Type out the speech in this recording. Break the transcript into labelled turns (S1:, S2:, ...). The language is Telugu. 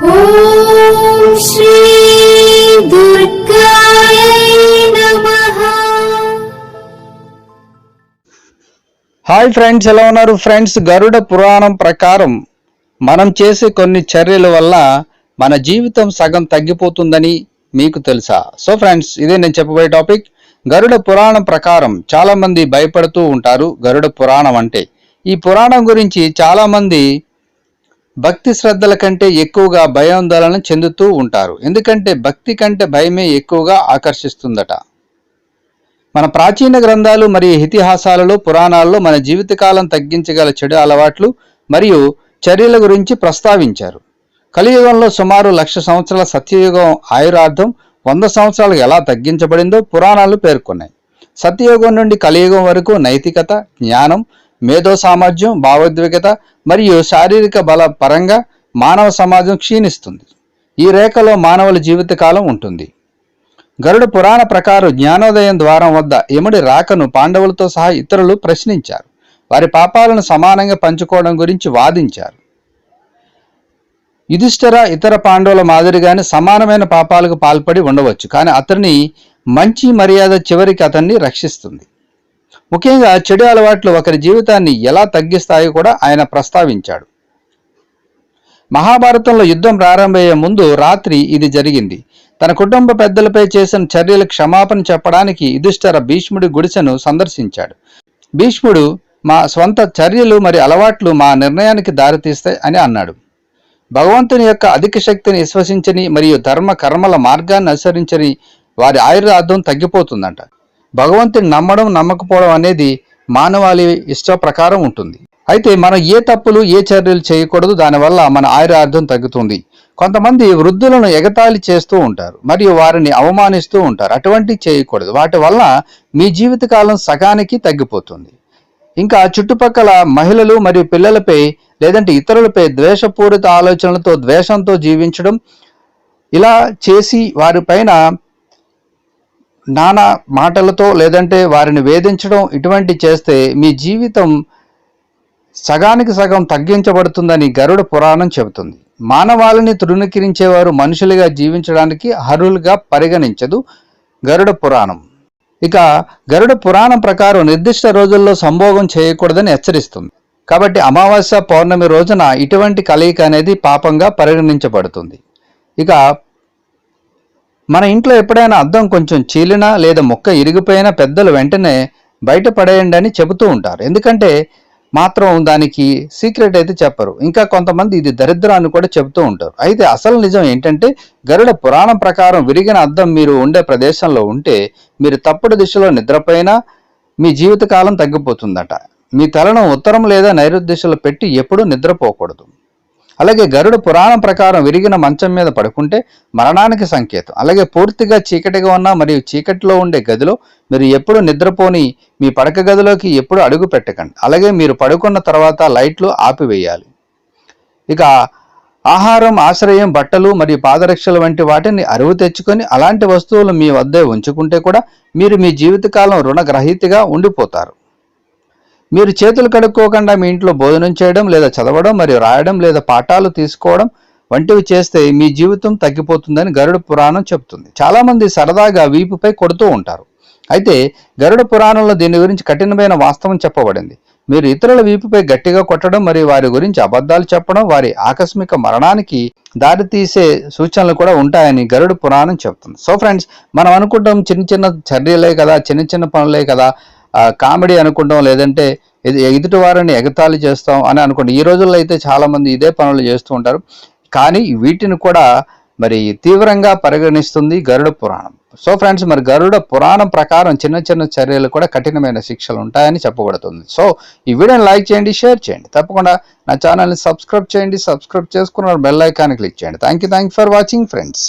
S1: హాయ్ ఫ్రెండ్స్ ఎలా ఉన్నారు ఫ్రెండ్స్? గరుడ పురాణం ప్రకారం మనం చేసే కొన్ని చర్యల వల్ల మన జీవితం సగం తగ్గిపోతుందని మీకు తెలుసా? సో ఫ్రెండ్స్ ఇదే నేను చెప్పబోయే టాపిక్. గరుడ పురాణం ప్రకారం చాలామంది భయపడుతూ ఉంటారు గరుడ పురాణం అంటే. ఈ పురాణం గురించి చాలామంది భక్తి శ్రద్ధల కంటే ఎక్కువగా భయాందోళన చెందుతూ ఉంటారు. ఎందుకంటే భక్తి కంటే భయమే ఎక్కువగా ఆకర్షిస్తుందట. మన ప్రాచీన గ్రంథాలు మరియు ఇతిహాసాలలో పురాణాల్లో మన జీవితకాలం తగ్గించగల చెడు అలవాట్లు మరియు చర్యల గురించి ప్రస్తావించారు. కలియుగంలో సుమారు లక్ష సంవత్సరాల సత్యయుగం ఆయురార్థం వంద సంవత్సరాలకు ఎలా తగ్గించబడిందో పురాణాలు పేర్కొన్నాయి. సత్యయుగం నుండి కలియుగం వరకు నైతికత జ్ఞానం మేధో సామర్థ్యం భావోద్వేగత మరియు శారీరక బల పరంగా మానవ సమాజం క్షీణిస్తుంది. ఈ రేఖలో మానవుల జీవితకాలం ఉంటుంది. గరుడ పురాణ ప్రకారం జ్ఞానోదయం ద్వారం వద్ద యముడి రాకను పాండవులతో సహా ఇతరులు ప్రశ్నించారు. వారి పాపాలను సమానంగా పంచుకోవడం గురించి వాదించారు. యుధిష్ఠిర ఇతర పాండవుల మాదిరిగానే సమానమైన పాపాలకు పాల్పడి ఉండవచ్చు. కానీ అతని మంచి మర్యాద చివరికి అతన్ని రక్షిస్తుంది. ముఖ్యంగా చెడు అలవాట్లు ఒకరి జీవితాన్ని ఎలా తగ్గిస్తాయో కూడా ఆయన ప్రస్తావించాడు. మహాభారతంలో యుద్ధం ప్రారంభమయ్యే ముందు రాత్రి ఇది జరిగింది. తన కుటుంబ పెద్దలపై చేసిన చర్యలు క్షమాపణ చెప్పడానికి యుధిష్ఠర భీష్ముడి గుడిసెను సందర్శించాడు. భీష్ముడు మా స్వంత చర్యలు మరి అలవాట్లు మా నిర్ణయానికి దారితీస్తాయి అని అన్నాడు. భగవంతుని యొక్క అధిక శక్తిని విశ్వసించని మరియు ధర్మ కర్మల మార్గాన్ని అనుసరించని వారి ఆయుర్దార్థం తగ్గిపోతుందంట. భగవంతుని నమ్మడం నమ్మకపోవడం అనేది మానవాళి ఇష్ట ప్రకారం ఉంటుంది. అయితే మనం ఏ తప్పులు ఏ చర్యలు చేయకూడదు దానివల్ల మన ఆయురార్థం తగ్గుతుంది. కొంతమంది వృద్ధులను ఎగతాళి చేస్తూ ఉంటారు మరియు వారిని అవమానిస్తూ ఉంటారు. అటువంటి చేయకూడదు. వాటి వల్ల మీ జీవితకాలం సగానికి తగ్గిపోతుంది. ఇంకా చుట్టుపక్కల మహిళలు మరియు పిల్లలపై లేదంటే ఇతరులపై ద్వేషపూరిత ఆలోచనలతో ద్వేషంతో జీవించడం ఇలా చేసి వారిపైన నానా మాటలతో లేదంటే వారిని వేధించడం ఇటువంటి చేస్తే మీ జీవితం సగానికి సగం తగ్గించబడుతుందని గరుడ పురాణం చెబుతుంది. మానవాళిని తృణీకరించేవారు మనుషులుగా జీవించడానికి అర్హులుగా పరిగణించదు గరుడ పురాణం. ఇక గరుడ పురాణం ప్రకారం నిర్దిష్ట రోజుల్లో సంభోగం చేయకూడదని హెచ్చరిస్తుంది. కాబట్టి అమావాస్య పౌర్ణమి రోజున ఇటువంటి కలయిక అనేది పాపంగా పరిగణించబడుతుంది. ఇక మన ఇంట్లో ఎప్పుడైనా అద్దం కొంచెం చీలినా లేదా మొక్క ఇరిగిపోయినా పెద్దలు వెంటనే బయట పడేయండి అని చెబుతూ ఉంటారు. ఎందుకంటే మాత్రం దానికి సీక్రెట్ అయితే చెప్పరు. ఇంకా కొంతమంది ఇది దరిద్రం అని కూడా చెబుతూ ఉంటారు. అయితే అసలు నిజం ఏంటంటే గరుడ పురాణం ప్రకారం విరిగిన అద్దం మీరు ఉండే ప్రదేశంలో ఉంటే మీరు తప్పుడు దిశలో నిద్రపోయినా మీ జీవితకాలం తగ్గిపోతుందట. మీ తలను ఉత్తరం లేదా నైరుతి దిశలో పెట్టి ఎప్పుడూ నిద్రపోకూడదు. అలాగే గరుడ పురాణం ప్రకారం విరిగిన మంచం మీద పడుకుంటే మరణానికి సంకేతం. అలాగే పూర్తిగా చీకటిగా ఉన్న మరియు చీకటిలో ఉండే గదిలో మీరు ఎప్పుడు నిద్రపోని మీ పడక గదిలోకి ఎప్పుడు అడుగు పెట్టకండి. అలాగే మీరు పడుకున్న తర్వాత లైట్లు ఆపివేయాలి. ఇక ఆహారం ఆశ్రయం బట్టలు మరియు పాదరక్షలు వంటి వాటిని అరువు తెచ్చుకొని అలాంటి వస్తువులు మీ వద్దే ఉంచుకుంటే కూడా మీరు మీ జీవితకాలం రుణగ్రహీతగా ఉండిపోతారు. మీరు చేతులు కడుక్కోకుండా మీ ఇంట్లో భోజనం చేయడం లేదా చదవడం మరియు రాయడం లేదా పాఠాలు తీసుకోవడం వంటివి చేస్తే మీ జీవితం తగ్గిపోతుందని గరుడ పురాణం చెబుతుంది. చాలామంది సరదాగా వీపుపై కొడుతూ ఉంటారు. అయితే గరుడ పురాణంలో దీని గురించి కఠినమైన వాస్తవం చెప్పబడింది. మీరు ఇతరుల వీపుపై గట్టిగా కొట్టడం మరియు వారి గురించి అబద్ధాలు చెప్పడం వారి ఆకస్మిక మరణానికి దారితీసే సూచనలు కూడా ఉంటాయని గరుడ పురాణం చెప్తుంది సో ఫ్రెండ్స్ మనం అనుకుంటాం చిన్న చిన్న చర్యలే కదా చిన్న చిన్న పనులే కదా కామెడీ అనుకుంటాం లేదంటే ఇది ఎదుటి వారిని ఎగతాళి చేస్తాం అని అనుకోండి. ఈ రోజుల్లో అయితే చాలామంది ఇదే పనులు చేస్తూ ఉంటారు. కానీ వీటిని కూడా మరి తీవ్రంగా పరిగణిస్తుంది గరుడ పురాణం. సో ఫ్రెండ్స్ మరి గరుడ పురాణం ప్రకారం చిన్న చిన్న చర్యలు కూడా కఠినమైన శిక్షలు ఉంటాయని చెప్పబడుతుంది. సో ఈ వీడియోని లైక్ చేయండి షేర్ చేయండి. తప్పకుండా నా ఛానల్ని సబ్స్క్రైబ్ చేయండి. సబ్స్క్రైబ్ చేసుకున్న బెల్ ఐకాన్ క్లిక్ చేయండి. Thank you thank for watching friends.